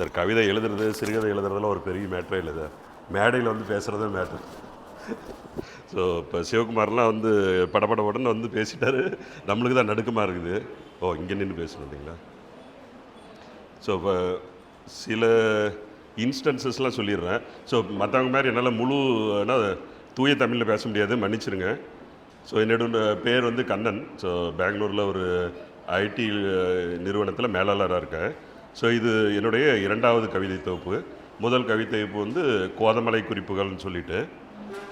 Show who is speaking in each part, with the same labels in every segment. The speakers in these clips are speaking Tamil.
Speaker 1: சார் கவிதை எழுதுறது சிறுகதை எழுதுறதுலாம் ஒரு பெரிய மேட்டரே இல்லை சார். மேடையில் வந்து பேசுகிறதே மேட்டர் ஸோ இப்போ சிவகுமார்லாம் வந்து படபட உடனே வந்து பேசிட்டாரு. நம்மளுக்கு தான் நடுக்கமாக இருக்குது. ஓ இங்கே நின்று பேசணும் இல்லைங்களா? ஸோ இப்போ சில இன்ஸ்டன்சஸ்லாம் சொல்லிடுறேன். ஸோ மற்றவங்க மாதிரி என்னால் முழு என்ன, தூய தமிழில் பேச முடியாது. மன்னிச்சிருங்க. ஸோ என்னோட பேர் வந்து கண்ணன். ஸோ பெங்களூரில் ஒரு ஐடி நிறுவனத்தில் மேலாளராக இருக்கேன். ஸோ இது என்னுடைய இரண்டாவது கவிதை தொகுப்பு. முதல் கவிதை தொகுப்பு வந்து கோதமலை குறிப்புகள்னு சொல்லிட்டு.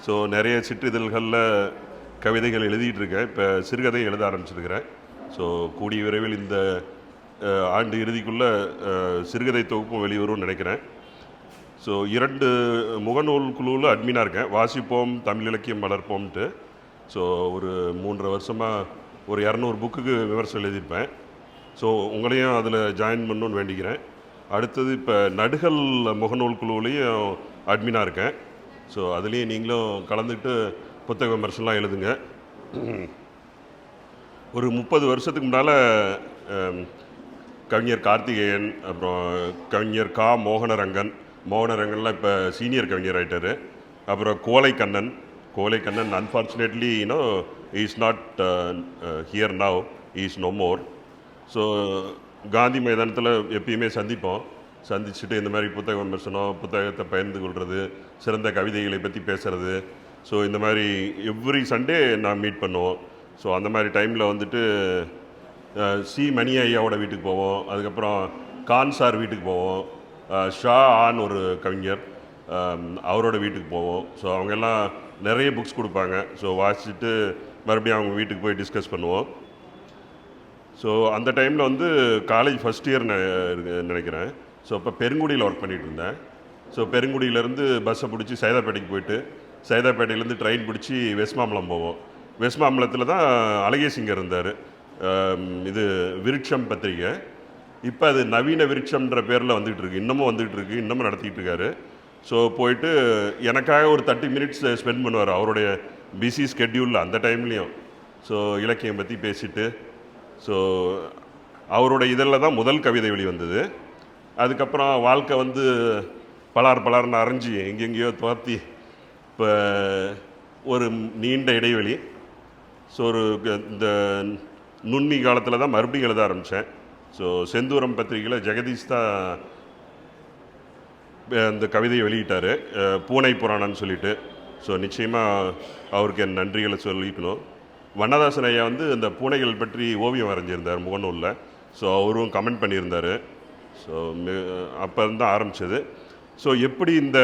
Speaker 1: ஸோ நிறைய சிற்றிதழ்களில் கவிதைகள் எழுதிட்டு இருக்கேன் இப்போ சிறுகதை எழுத ஆரம்பிச்சிருக்கிறேன். ஸோ கூடிய விரைவில் இந்த ஆண்டு இறுதிக்குள்ளே சிறுகதை தொகுப்பும் வெளிவரும்னு நினைக்கிறேன். ஸோ இரண்டு முகநூல் குழுவில் அட்மினாக இருக்கேன். வாசிப்போம் தமிழ் இலக்கியம் வளர்ப்போம்ட்டு. ஸோ ஒரு மூன்றரை வருஷமாக ஒரு இரநூறு புக்குக்கு விமர்சனம் எழுதியிருப்பேன். ஸோ உங்களையும் அதில் ஜாயின் பண்ணணும்னு வேண்டிக்கிறேன். அடுத்தது இப்போ நடுகல் முகநூல் குழுவிலையும் அட்மினாக இருக்கேன். ஸோ அதுலேயும் நீங்களும் கலந்துக்கிட்டு புத்தக விமர்சனம்லாம் எழுதுங்க. ஒரு முப்பது வருஷத்துக்கு முன்னால் கவிஞர் கார்த்திகேயன் அப்புறம் கவிஞர் கா மோகனரங்கன் மோகனரங்கன்லாம் இப்போ சீனியர் கவிஞர் ஆயிட்டாரு. அப்புறம் Kolai Kannan Kolai Kannan unfortunately you know is not here now is no more so Gandhi மைதானத்தில் எப்பயுமே சந்திப்போம். சந்திச்சுட்டு இந்த மாதிரி புத்தக விமர்சனம் புத்தகத்தை பகிர்ந்து கொள்வது சிறந்த கவிதைகளை பற்றி பேசுகிறது ஸோ இந்த மாதிரி எவ்ரி சண்டே நான் மீட் பண்ணுவோம். ஸோ அந்த மாதிரி டைமில் வந்துட்டு சி மணி ஐயாவோட வீட்டுக்கு போவோம். அதுக்கப்புறம் கான் சார் வீட்டுக்கு போவோம். ஷா ஆன் ஒரு கவிஞர். அவரோட வீட்டுக்கு போவோம். ஸோ அவங்கெல்லாம் நிறைய புக்ஸ் கொடுப்பாங்க. ஸோ வாசிச்சுட்டு மறுபடியும் அவங்க வீட்டுக்கு போய் டிஸ்கஸ் பண்ணுவோம். ஸோ அந்த டைமில் வந்து காலேஜ் ஃபஸ்ட் இயர் நினைக்கிறேன். ஸோ அப்போ பெருங்குடியில் ஒர்க் பண்ணிகிட்டு இருந்தேன். ஸோ பெருங்குடியிலேருந்து பஸ்ஸை பிடிச்சி சைதாப்பேட்டைக்கு போயிட்டு சைதாப்பேட்டையிலேருந்து ட்ரெயின் பிடிச்சி வெஸ்மாம்பலம் போவோம். வெஸ்மாம்பலத்தில் தான் அழகேசிங்கர் இருந்தார். இது விருட்சம் பத்திரிக்கை இப்போ அது நவீன விருட்சம்ன்ற பேரில் வந்துகிட்டு இருக்கு. இன்னமும் வந்துகிட்டு இருக்கு. இன்னமும் நடத்திட்டு இருக்காரு. ஸோ போயிட்டு எனக்காக ஒரு தேர்ட்டி மினிட்ஸ் ஸ்பெண்ட் பண்ணுவார். அவருடைய பிஸி ஸ்கெட்யூலில் அந்த டைம்லேயும் ஸோ இலக்கியம் பற்றி பேசிட்டு ஸோ அவரோட இதழில் தான் முதல் கவிதை வெளிவந்தது அதுக்கப்புறம் வாழ்க்கை வந்து பலார் பலார்னு அரைஞ்சி எங்கெங்கேயோ துரத்தி இப்போ ஒரு நீண்ட இடைவெளி. ஸோ ஒரு இந்த நுண்ணி காலத்தில் தான் மறுபடியும் எழுத ஆரம்பித்தேன் ஸோ செந்தூரம் பத்திரிகையில் ஜெகதீஷ் தான் அந்த கவிதையை வெளியிட்டார். பூனை புராணம்னு சொல்லிட்டு. ஸோ நிச்சயமாக அவருக்கு என் நன்றிகளை சொல்லிக்கணும். வண்ணதாசன் ஐயா வந்து இந்த பூனைகள் பற்றி ஓவியம் வரைஞ்சிருந்தார் முகநூலில். ஸோ அவரும் கமெண்ட் பண்ணியிருந்தார். ஸோ அப்போ இருந்து ஆரம்பித்தது ஸோ எப்படி இந்த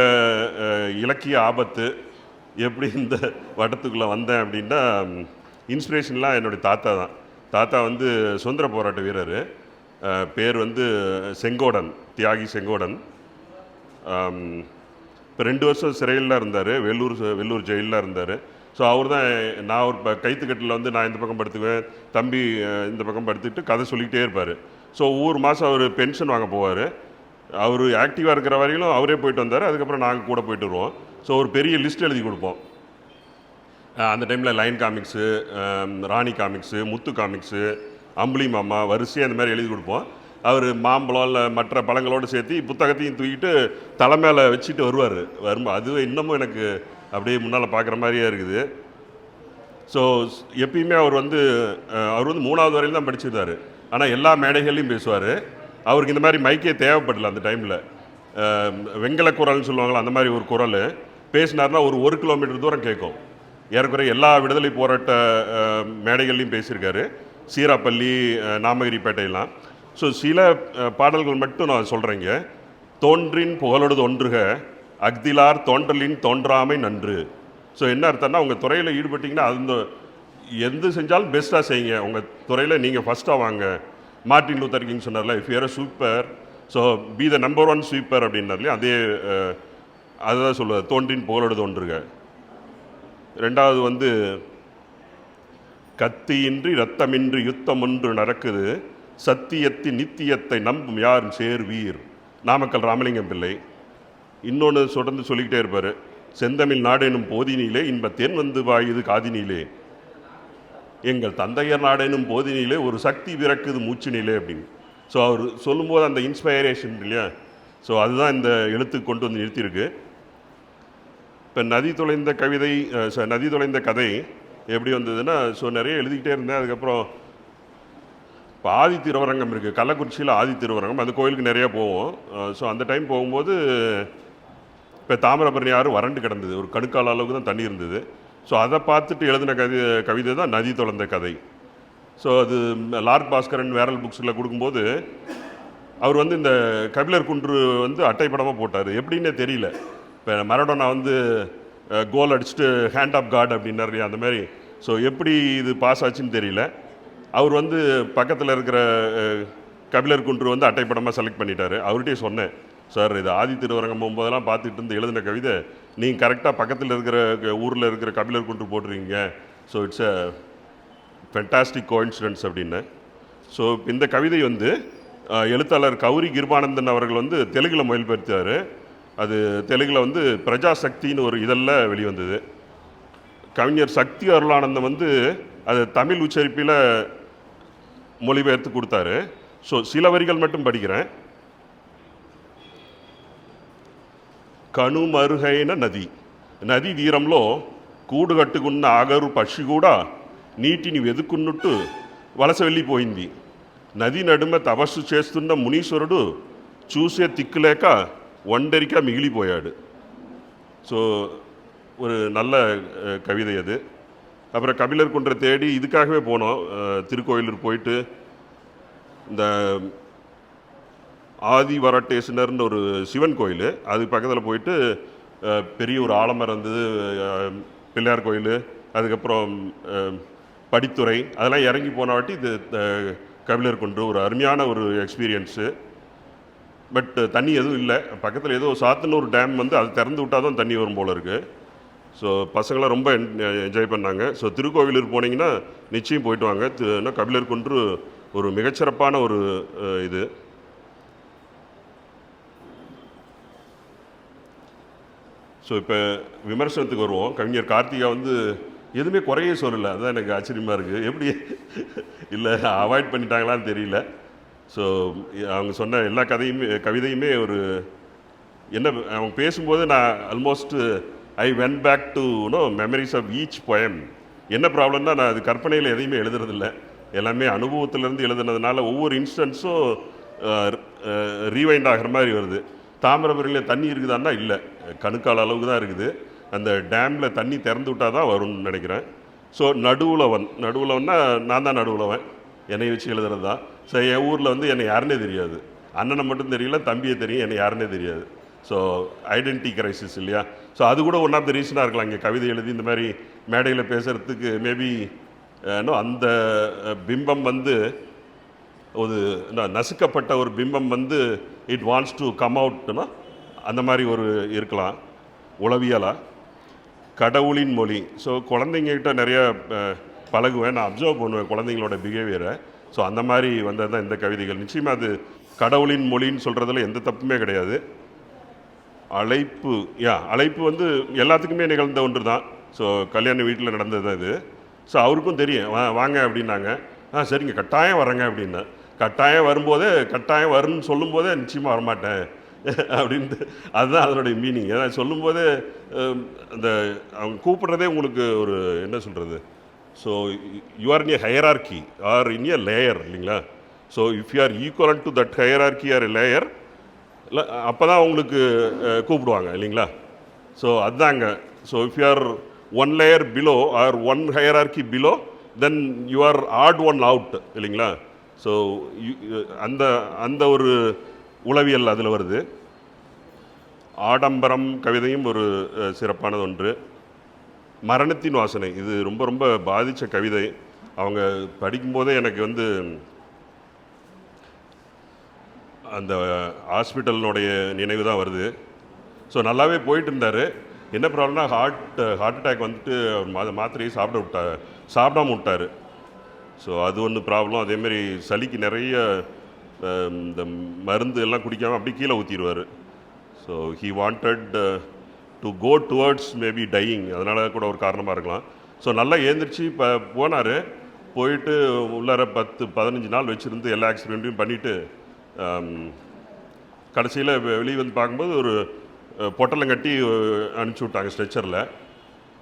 Speaker 1: இலக்கிய ஆபத்து எப்படி இந்த வட்டத்துக்குள்ளே வந்தேன் அப்படின்னா இன்ஸ்பிரேஷன்லாம் என்னுடைய தாத்தா தான். தாத்தா வந்து சுதந்திர போராட்ட வீரர். பேர் வந்து செங்கோடன் தியாகி செங்கோடன். இப்போ ரெண்டு வருஷம் சிறையில் இருந்தார். வெள்ளூர் வெள்ளூர் ஜெயிலில் இருந்தார். ஸோ அவர் தான் நான் ஒரு ப- கைத்துக்கட்டில் வந்து நான் இந்த பக்கம் படுத்துக்குவேன் தம்பி இந்த பக்கம் படுத்துக்கிட்டு கதை சொல்லிக்கிட்டே இருப்பார். ஸோ ஒவ்வொரு மாதம் அவர் பென்ஷன் வாங்க போவார். அவர் ஆக்டிவாக இருக்கிற வரையிலும் அவரே போயிட்டு வந்தார் அதுக்கப்புறம் நாங்கள் கூட போயிட்டு வருவோம். ஸோ ஒரு பெரிய லிஸ்ட் எழுதி கொடுப்போம். அந்த டைமில் line comics Rani comics Muthu comics Ambuli Mama வரிசையாக அந்த மாதிரி எழுதி கொடுப்போம். அவர் மாம்பழம் இல்லை மற்ற பழங்களோடு சேர்த்து புத்தகத்தையும் தூக்கிட்டு தலை மேலே வச்சுட்டு வருவார். வரும் அது இன்னமும் எனக்கு அப்படியே முன்னால் பார்க்குற மாதிரியே இருக்குது. ஸோ எப்பயுமே அவர் வந்து அவர் வந்து மூணாவது வரையிலும் தான் படிச்சிருந்தார். ஆனால் எல்லா மேடைகள்லையும் பேசுவார். அவருக்கு இந்த மாதிரி மைக்கே தேவைப்படல அந்த டைமில் வெங்கல குரல்னு சொல்லுவாங்களா அந்த மாதிரி ஒரு குரல். பேசினார்னா ஒரு ஒரு கிலோமீட்டர் தூரம் கேட்கும். ஏறக்குறைய எல்லா விடுதலை போராட்ட மேடைகள்லையும் பேசியிருக்காரு. சீராப்பள்ளி நாமகிரிப்பேட்டையெல்லாம். ஸோ சில பாடல்கள் மட்டும் நான் சொல்கிறேங்க தோன்றின் புகழோடு ஒன்றுக அக்திலார் தோன்றலின் தோன்றாமை நன்று. ஸோ என்ன அர்த்தம்னா உங்கள் துறையில் ஈடுபட்டீங்கன்னா அந்த எந்த செஞ்சாலும் பெஸ்ட்டாக செய்யுங்க. உங்கள் துறையில் நீங்கள் ஃபஸ்ட்டாக வாங்க. மார்ட்டின் லூத்தர் கிங் சொன்னார்ல if you are super so be the number one sweeper அப்படின்னார்லையும் அதே அதுதான் சொல்லுவார் தோன்றின் புகழோடு தோன்றுக. ரெண்டாவது வந்து கத்தியின்றி ரத்தமின்றி யுத்தம் ஒன்று நடக்குது. சத்தியத்தின் நித்தியத்தை நம்பும் யாரும் சேர்வீர். நாமக்கல் ராமலிங்கம் பிள்ளை. இன்னொன்று தொடர்ந்து சொல்லிக்கிட்டே இருப்பார். செந்தமிழ் நாடு எனும் போதினிலே இன்ப தேன் வந்து வாயுது காதினிலே. எங்கள் தந்தையர் நாடெனும் போதினிலே ஒரு சக்தி பிறக்குது மூச்சினிலே அப்படின்னு. ஸோ அவர் சொல்லும்போது அந்த இன்ஸ்பைரேஷன் இல்லையா? ஸோ அதுதான் இந்த எழுத்துக்கு கொண்டு வந்து நிறுத்தியிருக்கு. இப்போ நதி தொலைந்த கவிதை ச- நதி தொலைந்த கதை எப்படி வந்ததுன்னா ஸோ நிறைய எழுதிக்கிட்டே இருந்தேன். அதுக்கப்புறம் இப்போ ஆதி திருவரங்கம் இருக்குது கள்ளக்குறிச்சியில் ஆதி திருவரங்கம். அந்த கோயிலுக்கு நிறையா போவோம். ஸோ அந்த டைம் போகும்போது இப்போ தாமிரபரணி ஆறு வறண்டு கிடந்தது. ஒரு கணுக்கால அளவுக்கு தான் தண்ணி இருந்தது. ஸோ அதை பார்த்துட்டு எழுதின கவி கவிதை தான் நதி தொலைந்த கதை. ஸோ அது லார்ட் பாஸ்கரன் வேரல் புக்ஸில் கொடுக்கும்போது அவர் வந்து இந்த கபிலர் குன்று வந்து அட்டைப்படமாக போட்டார். எப்படின்னே தெரியல. இப்போ மரடோனா வந்து கோல் அடிச்சுட்டு ஹேண்ட் ஆஃப் காட் அப்படின்னார். இல்லையா, அந்த மாதிரி. ஸோ எப்படி இது பாஸ் ஆச்சுன்னு தெரியல. அவர் வந்து பக்கத்தில் இருக்கிற கபிலர் குன்று வந்து அட்டைப்படமாக செலக்ட் பண்ணிட்டார். அவர்கிட்டயே சொன்னேன். சார் இது ஆதி திருவரங்கம் போகும்போதெல்லாம் பார்த்துட்டு இருந்து எழுதின கவிதை. நீங்கள் கரெக்டாக பக்கத்தில் இருக்கிற ஊரில் இருக்கிற கபிலர் குன்று போட்டிருக்கீங்க. So it's a fantastic coincidence அப்படின்னு. ஸோ இந்த கவிதை வந்து எழுத்தாளர் கௌரி கிருபானந்தன் அவர்கள் வந்து தெலுங்கில் மொழிபெயர்த்தார். அது தெலுங்கில் வந்து பிரஜாசக்தின்னு ஒரு இதழில் வெளிவந்தது. கவிஞர் சக்தி அருளானந்தம் வந்து அது தமிழ் உச்சரிப்பில் மொழிபெயர்த்து கொடுத்தாரு. ஸோ சில வரிகள் மட்டும் படிக்கிறேன். కనుమరుగైన నది నది తీరంలో కూడు కట్టుకున్న ఆగరు పక్షి కూడా నీటిని వెతుక్కున్నట్టు వలస వెళ్ళిపోయింది నది నడుమ తపస్సు చేస్తున్న మునీశ్వరుడు చూసే తిక్కులేక ఒంటరిగా మిగిలిపోయాడు ஸோ ஒரு நல்ல அஹ், கவிதை அது அப்புறம் கபிலர் குன்றை தேடி இதுக்காகவே போனோம் அஹ், திருக்கோயிலூர் போயிட்டு இந்த ஆதி வரட்டேசனர்னு ஒரு சிவன் கோயில். அது பக்கத்தில் போயிட்டு பெரிய ஒரு ஆலமரம் இருந்தது பிள்ளையார் கோயில் அதுக்கப்புறம் படித்துறை அதெல்லாம் இறங்கி போன வாட்டி இது கபிலர் குன்று ஒரு அருமையான ஒரு எக்ஸ்பீரியன்ஸு பட் தண்ணி எதுவும் இல்லை. பக்கத்தில் ஏதோ சாத்துன்னு ஒரு டேம் வந்து அது திறந்து விட்டால் தான் தண்ணி வரும் போல் இருக்குது ஸோ பசங்களாம் ரொம்ப என்ஜாய் பண்ணாங்க. ஸோ திருக்கோவிலூர் போனீங்கன்னா நிச்சயம் போயிட்டு வாங்க. கபிலர் குன்று ஒரு மிகச்சிறப்பான ஒரு இது. ஸோ இப்போ விமர்சனத்துக்கு வருவோம். கவிஞர் கார்த்திகா வந்து எதுவுமே குறையே சொல்லலை. அதுதான் எனக்கு ஆச்சரியமாக இருக்குது எப்படி? இல்லை அவாய்ட் பண்ணிட்டாங்களான்னு தெரியல. ஸோ அவங்க சொன்ன எல்லா கதையுமே கவிதையுமே ஒரு என்ன அவங்க பேசும்போது நான் almost I went back to know memories of each poem என்ன ப்ராப்ளம்னா நான் அது கற்பனையில் எதையுமே எழுதுறதில்ல. எல்லாமே அனுபவத்திலேருந்து எழுதுனதுனால ஒவ்வொரு இன்ஸ்டன்ஸும் ரீவைண்ட் ஆகிற மாதிரி வருது. தாமிரபரணியில் தண்ணி இருக்குதான்னா இல்லை. கணுக்கால் அளவுக்கு தான் இருக்குது. அந்த டேமில் தண்ணி திறந்து விட்டால் தான் வரும்னு நினைக்கிறேன். ஸோ நடுவுலவன் நடுவுலவன்னா நான் தான் நடுவுலவன். என்னை வச்சு எழுதுறது தான். ஸோ என் ஊரில் வந்து என்னை யாருன்னே தெரியாது. அண்ணனை மட்டும் தெரியல தம்பியை தெரியும் என்னை யாருன்னே தெரியாது. ஸோ ஐடென்டி கிரைசிஸ் இல்லையா? ஸோ அது கூட ஒன் ஆஃப் த ரீசனாக இருக்கலாம். இங்கே கவிதை எழுதி இந்த மாதிரி மேடையில் பேசுகிறதுக்கு மேபி uh, அந்த uh, பிம்பம் வந்து ஒரு என்ன, நசுக்கப்பட்ட ஒரு பிம்பம் வந்து இட் வாண்ட்ஸ் டு கம் அவுட்னா அந்த மாதிரி ஒரு இருக்கலாம் உளவியலாக கடவுளின் மொழி. ஸோ குழந்தைங்கக்கிட்ட நிறைய பழகுவேன். நான் அப்சர்வ் பண்ணுவேன் குழந்தைங்களோட பிஹேவியரை ஸோ அந்த மாதிரி வந்தது தான் இந்த கவிதைகள். நிச்சயமாக அது கடவுளின் மொழின்னு சொல்கிறதுல எந்த தப்புமே கிடையாது. அழைப்பு யா அழைப்பு வந்து எல்லாத்துக்குமே நிகழ்ந்த ஒன்று தான். ஸோ கல்யாண வீட்டில் நடந்தது தான் இது ஸோ அவருக்கும் தெரியும். வா வாங்க அப்படின்னாங்க. ஆ சரிங்க. கட்டாயம் வரேங்க அப்படின்னா. கட்டாயம் வரும்போதே கட்டாயம் வரும்னு சொல்லும்போதே நிச்சயமாக வரமாட்டேன். அப்படின்ட்டு. அதுதான் அதனுடைய மீனிங் ஏன்னா சொல்லும்போது அந்த அவங்க கூப்பிட்றதே உங்களுக்கு ஒரு என்ன சொல்கிறது so you are in a hierarchy or in a layer இல்லைங்களா? So if you are equivalent to that hierarchy or layer இல்லை அப்போ தான் உங்களுக்கு கூப்பிடுவாங்க இல்லைங்களா? ஸோ அதுதாங்க. So if you are one layer below or one hierarchy below then you are odd one out இல்லைங்களா? ஸோ அந்த அந்த ஒரு உளவியல் அதில் வருது. ஆடம்பரம் கவிதையும் ஒரு சிறப்பானது ஒன்று. மரணத்தின் வாசனை இது ரொம்ப ரொம்ப பாதித்த கவிதை. அவங்க படிக்கும்போதே எனக்கு வந்து அந்த ஹாஸ்பிட்டலினுடைய நினைவு தான் வருது. ஸோ நல்லாவே போயிட்டு இருந்தார் என்ன ப்ராப்ளம்னா ஹார்ட் ஹார்ட் அட்டாக் வந்துட்டு அவர் மா மாத்திரையை சாப்பிட விட்டார் சாப்பிடாம விட்டார். ஸோ அது ஒன்று ப்ராப்ளம். அதேமாரி சளிக்கு நிறைய Um, இந்த மருந்து எல்லாம் குடிக்காமல் அப்படி கீழே ஊற்றிடுவார் so he wanted to go towards maybe dying அதனால் கூட ஒரு காரணமாக இருக்கலாம். ஸோ நல்லா ஏந்திரிச்சு இப்போ போனார். போயிட்டு உள்ளார பத்து பதினஞ்சு நாள் வச்சுருந்து எல்லா ஆக்சிடெண்ட்டையும் பண்ணிவிட்டு um, கடைசியில் வெளியே வந்து பார்க்கும்போது ஒரு பொட்டலம் கட்டி அனுப்பிச்சி விட்டாங்க ஸ்ட்ரெச்சரில்.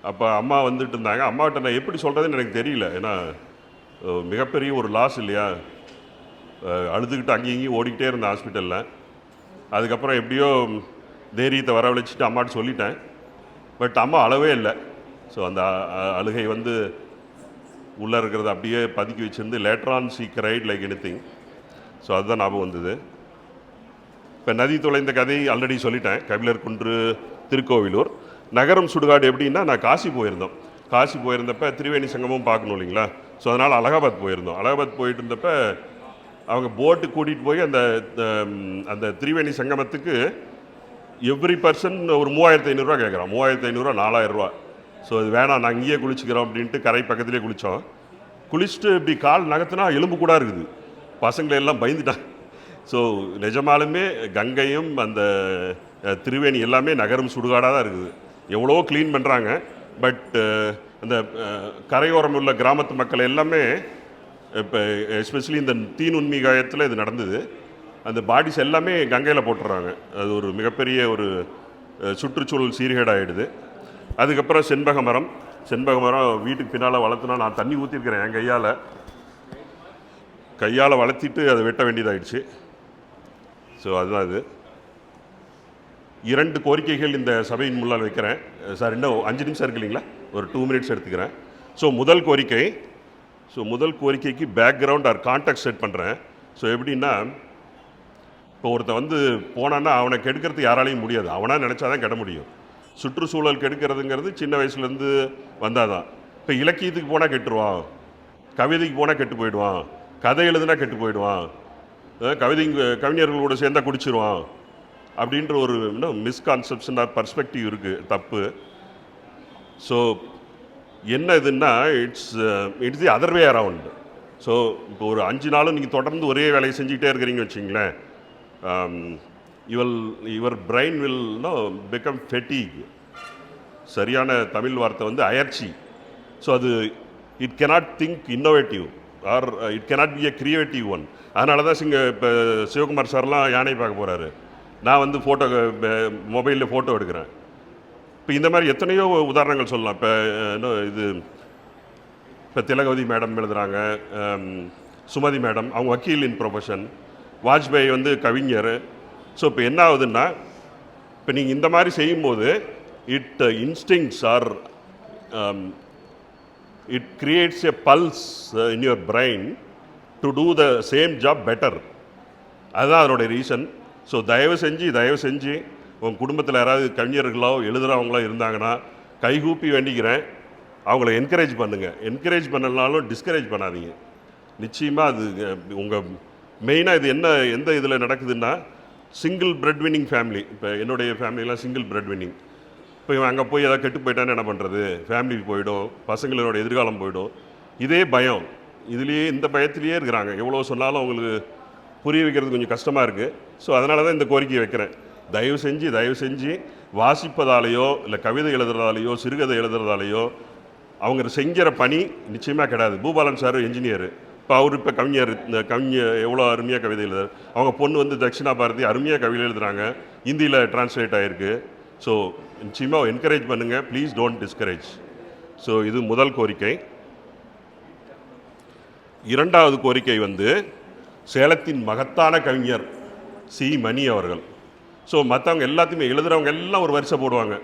Speaker 1: அப்போ அம்மா வந்துட்டு இருந்தாங்க. அம்மாகிட்ட நான் எப்படி சொல்கிறதுன்னு எனக்கு தெரியல. ஏன்னா மிகப்பெரிய ஒரு லாஸ் இல்லையா? அழுதுகிட்டு அங்கேயும் இங்கேயும் ஓடிக்கிட்டே இருந்தேன் ஹாஸ்பிட்டலில். அதுக்கப்புறம் எப்படியோ தைரியத்தை வரவழைச்சிட்டு அம்மாட்ட சொல்லிட்டேன். பட் அம்மா அளவே இல்லை. ஸோ அந்த அழுகை வந்து உள்ளே இருக்கிறத அப்படியே பதுக்கி வச்சுருந்து later on she cried like anything so அதுதான் ஞாபகம் வந்தது. இப்போ நதி தொலைந்த கதை ஆல்ரெடி சொல்லிட்டேன். கபிலர் குன்று திருக்கோவிலூர். நகரம் சுடுகாடு எப்படின்னா நான் காசி போயிருந்தோம். காசி போயிருந்தப்ப திரிவேணி சங்கமும் பார்க்கணும் இல்லைங்களா? ஸோ அதனால் அலகாபாத் போயிருந்தோம். அலகாபாத் போயிட்டு இருந்தப்போ அவங்க போட்டு கூட்டிகிட்டு போய் அந்த அந்த திரிவேணி சங்கமத்துக்கு எவ்ரி பர்சன் ஒரு மூவாயிரத்து ஐநூறுரூவா கேட்குறான் மூவாயிரத்து ஐநூறுரூவா நாலாயிரரூவா ஸோ இது வேணாம் நாங்கள் இங்கேயே குளிச்சுக்கிறோம் அப்படின்ட்டு கரை பக்கத்துலேயே குளித்தோம் குளிச்சுட்டு இப்படி கால் நகர்த்தினா எலும்பு கூட இருக்குது. பசங்களை எல்லாம் பயந்துட்டாங்க. ஸோ நிஜமாலுமே கங்கையும் அந்த திருவேணி திரிவேணி எல்லாமே நகரும் சுடுகாடாக தான் இருக்குது. எவ்வளோ க்ளீன் பண்ணுறாங்க பட் அந்த கரையோரம் உள்ள கிராமத்து மக்கள் எல்லாமே இப்போ எஸ்பெஷலி இந்த தீநுண்மி காயத்தில் இது நடந்தது. அந்த பாடிஸ் எல்லாமே கங்கையில் போட்டுடுறாங்க அது ஒரு மிகப்பெரிய ஒரு சுற்றுச்சூழல் சீர்கேடாயிடுது. அதுக்கப்புறம் செண்பக மரம். செண்பக மரம் வீட்டுக்கு பின்னால் வளர்த்துனா நான் தண்ணி ஊற்றிருக்கிறேன் என் கையால். கையால் வளர்த்திட்டு அதை வெட்ட வேண்டியதாகிடுச்சு ஸோ அதுதான் இது. இரண்டு கோரிக்கைகள் இந்த சபையின் முன்னால் வைக்கிறேன். சார் இன்னும் அஞ்சு நிமிஷம் இருக்கு இல்லைங்களா? ஒரு டூ மினிட்ஸ் எடுத்துக்கிறேன். ஸோ முதல் கோரிக்கை ஸோ முதல் கோரிக்கைக்கு பேக்ரவுண்ட் ஆர் கான்டாக்ட் செட் பண்ணுறேன் ஸோ எப்படின்னா இப்போ ஒருத்தன் வந்து போனான்னா அவனை கெடுக்கிறதுக்கு யாராலையும் முடியாது. அவனா நினச்சாதான் கெட முடியும். சுற்றுச்சூழல் கெடுக்கிறதுங்கிறது சின்ன வயசுலேருந்து வந்தால் தான் இப்போ இலக்கியத்துக்கு போனால் கெட்டுருவான். கவிதைக்கு போனால் கெட்டு போயிடுவான். கதை எழுதுனா கெட்டு போயிடுவான். கவிதை கவிஞர்களோட சேர்ந்தா குடிச்சிருவான். அப்படின்ற ஒரு இன்னும் மிஸ்கான்செப்ஷன் ஆர் பர்ஸ்பெக்டிவ் இருக்குது தப்பு. ஸோ என்ன இதுன்னா it's it's the other way around so இப்போ ஒரு அஞ்சு நாளும் நீங்கள் தொடர்ந்து ஒரே வேலையை செஞ்சுக்கிட்டே இருக்கிறீங்கன்னு வச்சிங்களேன் you'll your brain will no become fatigue சரியான தமிழ் வார்த்தை வந்து அயற்சி. ஸோ அது it cannot think innovative or it cannot be a creative one அதனால தான் சிங்க இப்போ சிவகுமார் சார்லாம் யானை பார்க்க போகிறாரு நான் வந்து ஃபோட்டோ மொபைலில் ஃபோட்டோ எடுக்கிறேன். இப்போ இந்த மாதிரி எத்தனையோ உதாரணங்கள் சொல்லலாம். இப்போ என்ன இது இப்போ திலகவதி மேடம் எழுதுகிறாங்க சுமதி மேடம் அவங்க வக்கீல் இன் ப்ரொஃபஷன் வாஜ்பாய் வந்து கவிஞர். ஸோ இப்போ என்ன ஆகுதுன்னா இப்போ நீங்கள் இந்த மாதிரி செய்யும்போது it instincts or it creates a pulse in your brain to do the same job better அதுதான் அதனுடைய ரீசன் ஸோ தயவு செஞ்சு தயவு செஞ்சு உங்கள் குடும்பத்தில் யாராவது கவிஞர்களோ எழுதுகிறவங்களோ இருந்தாங்கன்னா கைகூப்பி வேண்டிக்கிறேன். அவங்கள என்கரேஜ் பண்ணுங்கள் என்கரேஜ் பண்ணலனாலும் டிஸ்கரேஜ் பண்ணாதீங்க. நிச்சயமாக அது உங்கள் மெயினாக இது என்ன எந்த இதில் நடக்குதுன்னா சிங்கிள் பிரெட் வின்னிங் ஃபேமிலி இப்போ என்னுடைய ஃபேமிலியெலாம் சிங்கிள் பிரெட் வின்னிங் இப்போ இவன் அங்கே போய் ஏதாவது கெட்டு போயிட்டான்னு என்ன பண்ணுறது ஃபேமிலிக்கு போயிடும். பசங்களோட எதிர்காலம் போயிடும். இதே பயம். இதுலேயே இந்த பயத்திலேயே இருக்கிறாங்க. எவ்வளோ சொன்னாலும் அவங்களுக்கு புரிய வைக்கிறது கொஞ்சம் கஷ்டமாக இருக்குது ஸோ அதனால தான் இந்த கோரிக்கையை வைக்கிறேன். தயவு செஞ்சு தயவு செஞ்சு வாசிப்பதாலேயோ இல்லை கவிதை எழுதுறதாலேயோ சிறுகதை எழுதுறதாலேயோ அவங்க செஞ்சிற பணி நிச்சயமாக கிடையாது பூபாலன் சார் என்ஜினியர் இப்போ அவர் இப்போ கவிஞர் இந்த கவிஞர் எவ்வளோ அருமையாக கவிதை எழுதுறாரு. அவங்க பொண்ணு வந்து தட்சிணா பாரதி அருமையாக கவிதை எழுதுகிறாங்க ஹிந்தியில் டிரான்ஸ்லேட் ஆகிருக்கு ஸோ நிச்சயமாக என்கரேஜ் பண்ணுங்கள் ப்ளீஸ் டோன்ட் டிஸ்கரேஜ் ஸோ இது முதல் கோரிக்கை. இரண்டாவது கோரிக்கை வந்து சேலத்தின் மகத்தான கவிஞர் சி. மணி அவர்கள். ஸோ மற்றவங்க எல்லாத்தையுமே எழுதுகிறவங்க எல்லாம் ஒரு வரிசை போடுவாங்க.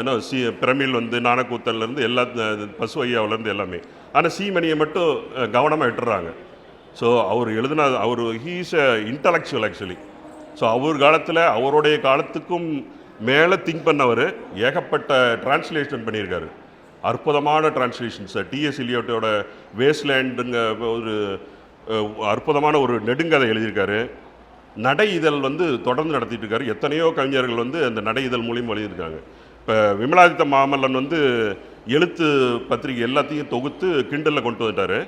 Speaker 1: என்ன சி பிரமிழ் வந்து நாணக்கூத்தன்லேருந்து எல்லா பசு ஐயாவிலேருந்து எல்லாமே. ஆனால் சீமணியை மட்டும் கவனமாக விட்டுறாங்க. ஸோ அவர் எழுதின அவர் he's a intellectual actually so அவர் காலத்தில் அவருடைய காலத்துக்கும் மேலே திங்க் பண்ணவர் ஏகப்பட்ட டிரான்ஸ்லேஷன் பண்ணியிருக்காரு. அற்புதமான டிரான்ஸ்லேஷன்ஸ் டிஎஸ் இலியோட்டோட வேஸ்ட்லேண்டுங்க ஒரு அற்புதமான ஒரு நெடுங்கதை எழுதியிருக்காரு. நடை இதழ் வந்து தொடர்ந்து நடத்திட்டு இருக்காரு எத்தனையோ கவிஞர்கள் வந்து அந்த நடை இதழ் மூலியம் எழுதியிருக்காங்க இப்போ விமலாதித்த மாமல்லன் வந்து எழுத்து பத்திரிகை எல்லாத்தையும் தொகுத்து கிண்டலில் கொண்டு வந்துட்டார்.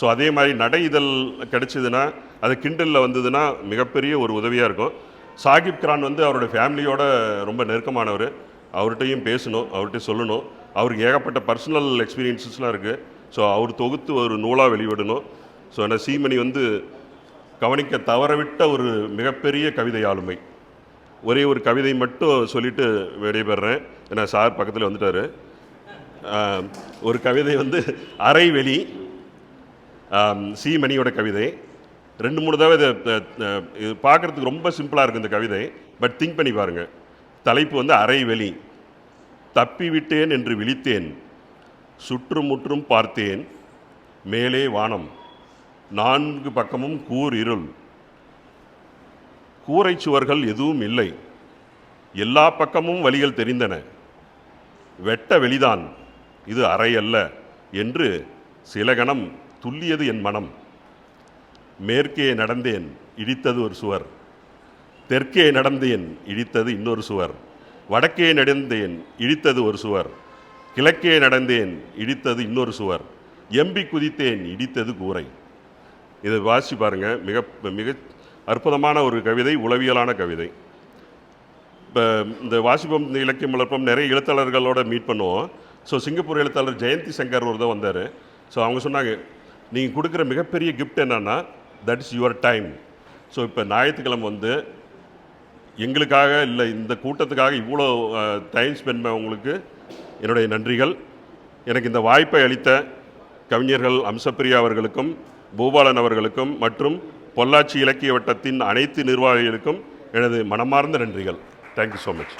Speaker 1: ஸோ அதே மாதிரி நடை இதழ் கிடச்சிதுன்னா அது கிண்டலில் வந்ததுன்னா மிகப்பெரிய ஒரு உதவியாக இருக்கும். சாகிப் கான் வந்து அவருடைய ஃபேமிலியோட ரொம்ப நெருக்கமானவர். அவர்கிட்டையும் பேசணும் அவர்கிட்ட சொல்லணும். அவருக்கு ஏகப்பட்ட பர்சனல் எக்ஸ்பீரியன்ஸஸ்லாம் இருக்குது ஸோ அவர் தொகுத்து ஒரு நூலாக வெளிவிடணும் ஸோ ஆனால் சீமணி வந்து கவனிக்க தவறவிட்ட ஒரு மிகப்பெரிய கவிதை ஆளுமை. ஒரே ஒரு கவிதை மட்டும் சொல்லிட்டு விடைபெறேன். ஏன்னா சார் பக்கத்தில் வந்துட்டார். ஒரு கவிதை வந்து அரைவெளி சி மணியோட கவிதை. ரெண்டு மூணு தடவை இதை இது பார்க்குறதுக்கு ரொம்ப சிம்பிளாக இருக்குது இந்த கவிதை. பட் திங்க் பண்ணி பாருங்கள் தலைப்பு வந்து அரைவெளி. தப்பிவிட்டேன் என்று விழித்தேன். சுற்றுமுற்றும் பார்த்தேன். மேலே வானம். நான்கு பக்கமும் கூர் இருள். கூரை சுவர்கள் எதுவும் இல்லை. எல்லா பக்கமும் வழிகள் தெரிந்தன. வெட்ட வெளிதான். இது அறை அல்ல என்று சில கணம் துல்லியது என் மனம். மேற்கே நடந்தேன் இடித்தது ஒரு சுவர். தெற்கே நடந்தேன் இடித்தது இன்னொரு சுவர். வடக்கே நடந்தேன் இடித்தது ஒரு சுவர். கிழக்கே நடந்தேன் இடித்தது இன்னொரு சுவர். எம்பி குதித்தேன் இடித்தது கூரை. இதை வாசி பாருங்கள் மிக மிக அற்புதமான ஒரு கவிதை உளவியலான கவிதை. இப்போ இந்த வாசிப்பம் இந்த இலக்கியம் வளர்ப்பம் நிறைய எழுத்தாளர்களோட மீட் பண்ணுவோம். ஸோ சிங்கப்பூர் எழுத்தாளர் ஜெயந்தி சங்கர் ஒரு தான் வந்தார். ஸோ அவங்க சொன்னாங்க நீங்கள் கொடுக்குற மிகப்பெரிய கிஃப்ட் என்னென்னா that is your time so இப்போ ஞாயிற்றுக்கிழமை வந்து எங்களுக்காக இல்லை இந்த கூட்டத்துக்காக இவ்வளோ டைம் ஸ்பெண்ட் பண்ண உங்களுக்கு என்னுடைய நன்றிகள். எனக்கு இந்த வாய்ப்பை அளித்த கவிஞர்கள் அம்சப்பிரியா அவர்களுக்கும் பூபாலன் அவர்களுக்கும் மற்றும் பொள்ளாச்சி இலக்கிய வட்டத்தின் அனைத்து நிர்வாகிகளுக்கும் எனது மனமார்ந்த நன்றிகள். Thank you so much